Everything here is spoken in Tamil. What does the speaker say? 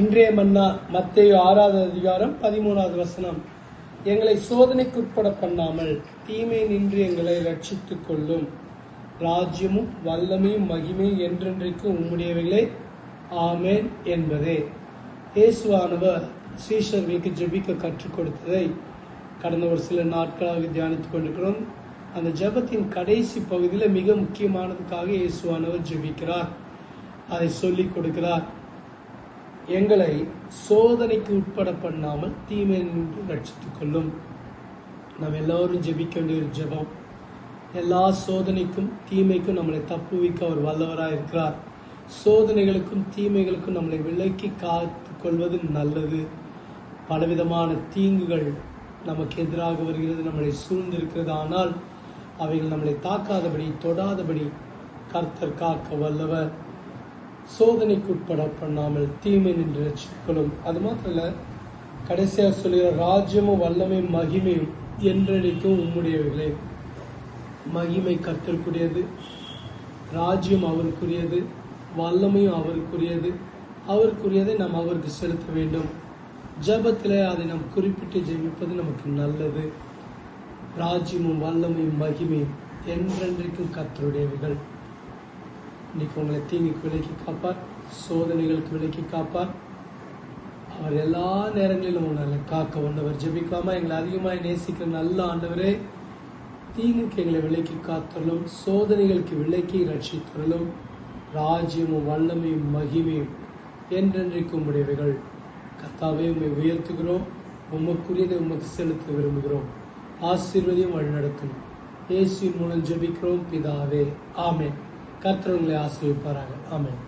இன்றைய மன்னா மத்தேயு ஆறாவது அதிகாரம் பதிமூணாவது வசனம். எங்களை சோதனைக்கு உட்பட பண்ணாமல் தீமை நின்று எங்களை ரட்சித்துக் கொள்ளும். ராஜ்யமும் வல்லமையும் மகிமையும் என்றென்றைக்கும் உம்முடையவைகளே. ஆமேன் என்பதே. இயேசுவானவர் சீஷர்களுக்கு ஜெபிக்க கற்றுக் கொடுத்ததை கடந்த ஒரு சில நாட்களாக தியானித்துக் கொண்டிருக்கிறோம். அந்த ஜெபத்தின் கடைசி பகுதியில் மிக முக்கியமானதுக்காக இயேசுவானவர் ஜெபிக்கிறார். அதை சொல்லிக் கொடுக்கிறார். எங்களை சோதனைக்கு உட்பட பண்ணாமல் தீமை நின்று ரட்சித்துக் கொள்ளும். நாம் எல்லோரும் ஜெபிக்க வேண்டிய ஒரு ஜெபம். எல்லா சோதனைக்கும் தீமைக்கும் நம்மளை தப்புவிக்க அவர் வல்லவராக இருக்கிறார். சோதனைகளுக்கும் தீமைகளுக்கும் நம்மளை விலக்கி காத்து கொள்வது நல்லது. பலவிதமான தீங்குகள் நமக்கு எதிராக வருகிறது நம்மளை சூழ்ந்திருக்கிறது. ஆனால் அவைகள் நம்மளை தாக்காதபடி தொடாதபடி கர்த்தர் காக்க வல்லவர். சோதனைக்குட்பட பண்ணாமல் தீமை நின்று ரசிக்கணும் அது மாத்திரம் இல்ல கடைசியாக சொல்லுகிற ராஜ்யமும் வல்லமையும் மகிமையும் என்றென்றைக்கும் உம்முடையவில்லை மகிமை கர்த்தருக்குரியது ராஜ்யம் அவருக்குரியது வல்லமையும் அவருக்குரியது. அவருக்குரியதை நாம் அவருக்கு செலுத்த வேண்டும். ஜெபத்தில் அதை நாம் குறிப்பிட்டு ஜெபிப்பது நமக்கு நல்லது. ராஜ்யமும் வல்லமையும் மகிமையும் என்றென்றைக்கும் கர்த்தருடையவைகள். இன்னைக்கு உங்களை தீங்குக்கு விலக்கி காப்பார் சோதனைகளுக்கு விலக்கி காப்பார். அவர் எல்லா நேரங்களிலும் உங்களை காக்க வந்தவர் ஜெபிக்காம எங்களை அதிகமாக நேசிக்கிற நல்ல ஆண்டவரே தீங்குக்கு எங்களை விலக்கி காத்தரலும் சோதனைகளுக்கு விலக்கி ரட்சித்தரலும் ராஜ்யமும் வல்லமையும் மகிமையும் என்றென்றைக்கும் உடையவைகள். கர்த்தாவே உண்மை உயர்த்துகிறோம். உமக்குரியதை உமக்கு செலுத்த விரும்புகிறோம். ஆசீர்வதியும் வழிநடத்தும். இயேசுவின் மூலம் ஜெபிக்கிறோம். பிதாவே ஆமேன். கர்த்தர் உங்களை ஆசீர்வதிப்பாராக ஆமென்